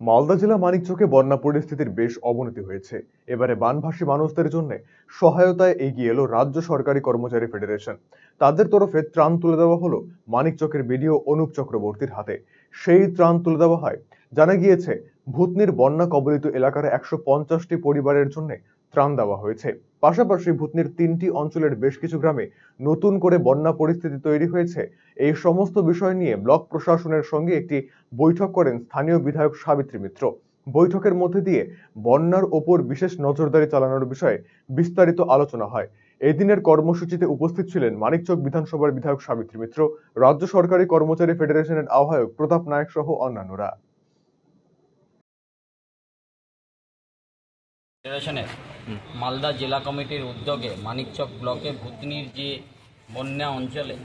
মালদা জেলা মানিকচকে বন্যা পরিস্থিতির বেশ অবনতি হয়েছে। এবারে বানভাসী মানুষদের জন্য সহায়তায় এগিয়ে এলো রাজ্য সরকারি কর্মচারী ফেডারেশন। তাদের তরফে ত্রাণ তুলে দেওয়া হলো মানিকচকের বিডিও অনুপ চক্রবর্তীর হাতে। সেই ত্রাণ তুলে দেওয়া হয়। জানা গিয়েছে, ভূতনির বন্যা কবলিত এলাকার একশো পঞ্চাশটি পরিবারের জন্য ত্রাণ দেওয়া হয়েছে। পাশাপাশি ভূতনির তিনটি অঞ্চলের বেশ কিছু গ্রামে নতুন করে বন্যা পরিস্থিতি তৈরি হয়েছে। এই সমস্ত বিষয় নিয়ে ব্লক প্রশাসনের সঙ্গে একটি বৈঠক করেন স্থানীয় বিধায়ক সাবিত্রী মিত্র। বৈঠকের মধ্যে দিয়ে বন্যার ওপর বিশেষ নজরদারি চালানোর বিষয়ে বিস্তারিত আলোচনা হয়। এদিনের কর্মসূচিতে উপস্থিত ছিলেন মানিকচক বিধানসভার বিধায়ক সাবিত্রী মিত্র, রাজ্য সরকারি কর্মচারী ফেডারেশনের আহ্বায়ক প্রতাপ নায়ক সহ অন্যান্যরা। মালদা জেলা কমিটির উদ্যোগে মানিকচক ব্লকে ভুতনির যে বন্যা অঞ্চলে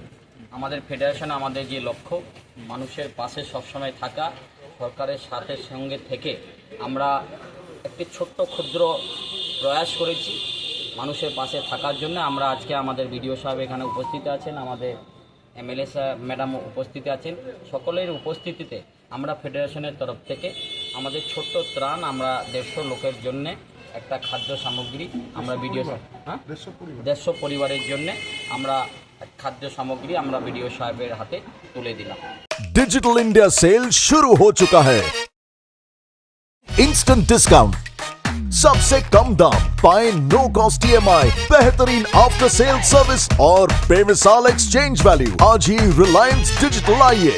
আমাদের ফেডারেশন আমাদের যে লক্ষ্য, মানুষের পাশে সবসময় থাকা, সরকারের সাথে সঙ্গে থেকে আমরা একটি ছোট্ট ক্ষুদ্র প্রয়াস করেছি। মানুষের পাশে থাকার জন্য আমরা আজকে আমাদের বিডিও সাহেব এখানে উপস্থিত আছেন, আমাদের এমএলএ সাহেব ম্যাডাম উপস্থিত আছেন। সকলের উপস্থিতিতে আমরা ফেডারেশনের তরফ থেকে আমাদের ছোট্ট ত্রাণ আমরা দেড়শো লোকের জন্য একটা খাদ্য সামগ্রী আমরা বিডিও হ্যাঁ দেড়শো পরিবারের জন্য আমরা খাদ্য সামগ্রী আমরা বিডিও সাহেবের হাতে তুলে দিলাম डिजिटल इंडिया सेल शुरू हो चुका है इंस्टेंट डिस्काउंट सबसे कम दाम पाए नो कॉस्ट ईएमआई बेहतरीन आफ्टर सेल सर्विस और बेमिसाल एक्सचेंज वैल्यू आज ही रिलायंस डिजिटल आइए